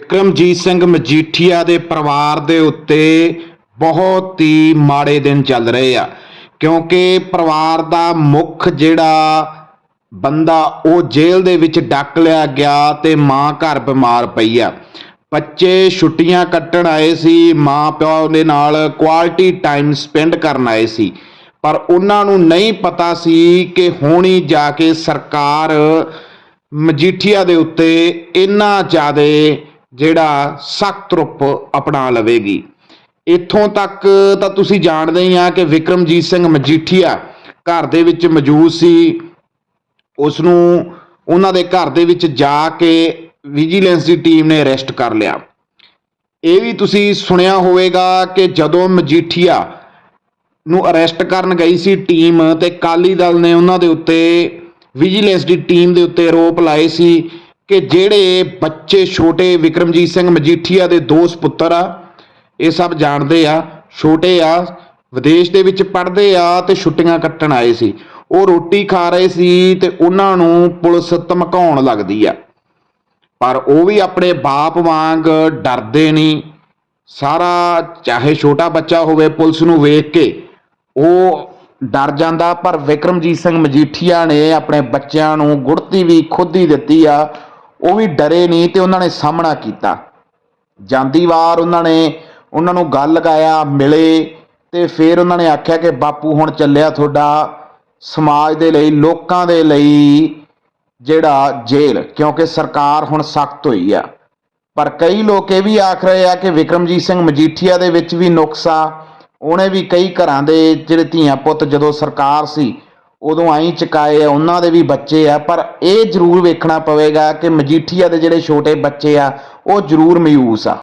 ਵਿਕਰਮਜੀਤ ਸਿੰਘ ਮਜੀਠੀਆ ਦੇ ਪਰਿਵਾਰ ਦੇ ਉੱਤੇ ਬਹੁਤ ਹੀ ਮਾੜੇ ਦਿਨ ਚੱਲ ਰਹੇ ਆ, ਕਿਉਂਕਿ ਪਰਿਵਾਰ ਦਾ ਮੁੱਖ ਜਿਹੜਾ ਬੰਦਾ ਉਹ ਜੇਲ੍ਹ ਦੇ ਵਿੱਚ ਡੱਕ ਲਿਆ ਗਿਆ ਤੇ ਮਾਂ ਘਰ ਬਿਮਾਰ ਪਈ ਆ। ਬੱਚੇ ਛੁੱਟੀਆਂ ਕੱਟਣ ਆਏ ਸੀ, ਮਾਂ ਪਿਓ ਦੇ ਨਾਲ ਕੁਆਲਿਟੀ ਟਾਈਮ ਸਪੈਂਡ ਕਰਨ ਆਏ ਸੀ, ਪਰ ਉਹਨਾਂ ਨੂੰ ਨਹੀਂ ਪਤਾ ਸੀ ਕਿ ਹੁਣੀ ਜਾ ਕੇ ਸਰਕਾਰ ਮਜੀਠੀਆ ਦੇ ਉੱਤੇ ਇੰਨਾ ਜ਼ਿਆਦਾ ਜਿਹੜਾ ਸਖਤ ਰੂਪ ਅਪਣਾ ਲਵੇਗੀ। ਇੱਥੋਂ ਤੱਕ ਤਾਂ ਤੁਸੀਂ ਜਾਣਦੇ ਹੀ ਆ ਕਿ ਵਿਕਰਮਜੀਤ ਸਿੰਘ ਮਜੀਠੀਆ ਘਰ ਦੇ ਵਿੱਚ ਮੌਜੂਦ ਸੀ। ਉਸ ਨੂੰ ਉਹਨਾਂ ਦੇ ਘਰ ਦੇ ਵਿੱਚ ਜਾ ਕੇ ਵਿਜੀਲੈਂਸ ਦੀ ਟੀਮ ਨੇ ਅਰੈਸਟ ਕਰ ਲਿਆ। ਇਹ ਵੀ ਤੁਸੀਂ ਸੁਣਿਆ ਹੋਵੇਗਾ ਕਿ ਜਦੋਂ ਮਜੀਠੀਆ ਨੂੰ ਅਰੈਸਟ ਕਰਨ ਗਈ ਸੀ ਟੀਮ ਤੇ ਕਾਲੀ ਦਲ ਨੇ ਉਹਨਾਂ ਦੇ ਉੱਤੇ ਵਿਜੀਲੈਂਸ ਦੀ ਟੀਮ ਦੇ ਉੱਤੇ ਆਰੋਪ ਲਾਏ ਸੀ। ਕਿ ਜਿਹੜੇ ਬੱਚੇ ਛੋਟੇ ਵਿਕਰਮਜੀਤ ਸਿੰਘ ਮਜੀਠੀਆ ਦੇ ਦੋਸਤ ਪੁੱਤਰ ਆ, ਇਹ ਸਭ ਜਾਣਦੇ ਆ, ਛੋਟੇ ਆ, ਵਿਦੇਸ਼ ਦੇ ਵਿੱਚ ਪੜ੍ਹਦੇ ਆ ਤੇ ਛੁੱਟੀਆਂ ਕੱਟਣ ਆਏ ਸੀ। ਉਹ ਰੋਟੀ ਖਾ ਰਹੇ ਸੀ ਤੇ ਉਹਨਾਂ ਨੂੰ ਪੁਲਿਸ ਧਮਕਾਉਣ ਲੱਗਦੀ ਆ। ਪਰ ਉਹ ਵੀ ਆਪਣੇ ਬਾਪ ਵਾਂਗ ਡਰਦੇ ਨਹੀਂ। ਸਾਰਾ ਚਾਹੇ ਛੋਟਾ ਬੱਚਾ ਹੋਵੇ ਪੁਲਿਸ ਨੂੰ ਵੇਖ ਕੇ ਉਹ ਡਰ ਜਾਂਦਾ, ਪਰ ਵਿਕਰਮਜੀਤ ਸਿੰਘ ਮਜੀਠੀਆ ਨੇ ਆਪਣੇ ਬੱਚਿਆਂ ਨੂੰ ਗੁੜਤੀ ਵੀ ਖੁਦ ਹੀ ਦਿੱਤੀ ਆ। ਉਹ ਵੀ ਡਰੇ ਨਹੀਂ ਤੇ ਉਹਨਾਂ ਨੇ ਸਾਹਮਣਾ ਕੀਤਾ। ਜਾਂਦੀ ਵਾਰ ਉਹਨਾਂ ਨੇ ਉਹਨਾਂ ਨੂੰ ਗੱਲ ਲਗਾਇਆ, ਮਿਲੇ ਤੇ ਫਿਰ ਉਹਨਾਂ ਨੇ ਆਖਿਆ ਕਿ ਬਾਪੂ ਹੁਣ ਚੱਲਿਆ ਤੁਹਾਡਾ ਸਮਾਜ ਦੇ ਲਈ, ਲੋਕਾਂ ਦੇ ਲਈ ਜਿਹੜਾ ਜੇਲ੍ਹ, ਕਿਉਂਕਿ ਸਰਕਾਰ ਹੁਣ ਸਖਤ ਹੋਈ ਆ। ਪਰ ਕਈ ਲੋਕ ਇਹ ਵੀ ਆਖ ਰਹੇ ਆ ਕਿ ਵਿਕਰਮਜੀਤ ਸਿੰਘ ਮਜੀਠੀਆ ਦੇ ਵਿੱਚ ਵੀ ਨੁਕਸ ਆ। ਉਹਨੇ ਵੀ ਕਈ ਘਰਾਂ ਦੇ ਜਿਹੜੇ ਧੀਆਂ ਪੁੱਤ ਜਦੋਂ ਸਰਕਾਰ ਸੀ ਉਦੋਂ ਆਈ ਚੁਕਾਏ ਆ, ਉਹਨਾਂ ਦੇ ਵੀ ਬੱਚੇ ਆ, ਪਰ ਇਹ ਜ਼ਰੂਰ ਵੇਖਣਾ ਪਵੇਗਾ ਕਿ ਮਜੀਠੀਆ ਦੇ ਜਿਹੜੇ ਛੋਟੇ ਬੱਚੇ ਆ, ਉਹ ਜ਼ਰੂਰ ਮਯੂਸ ਆ।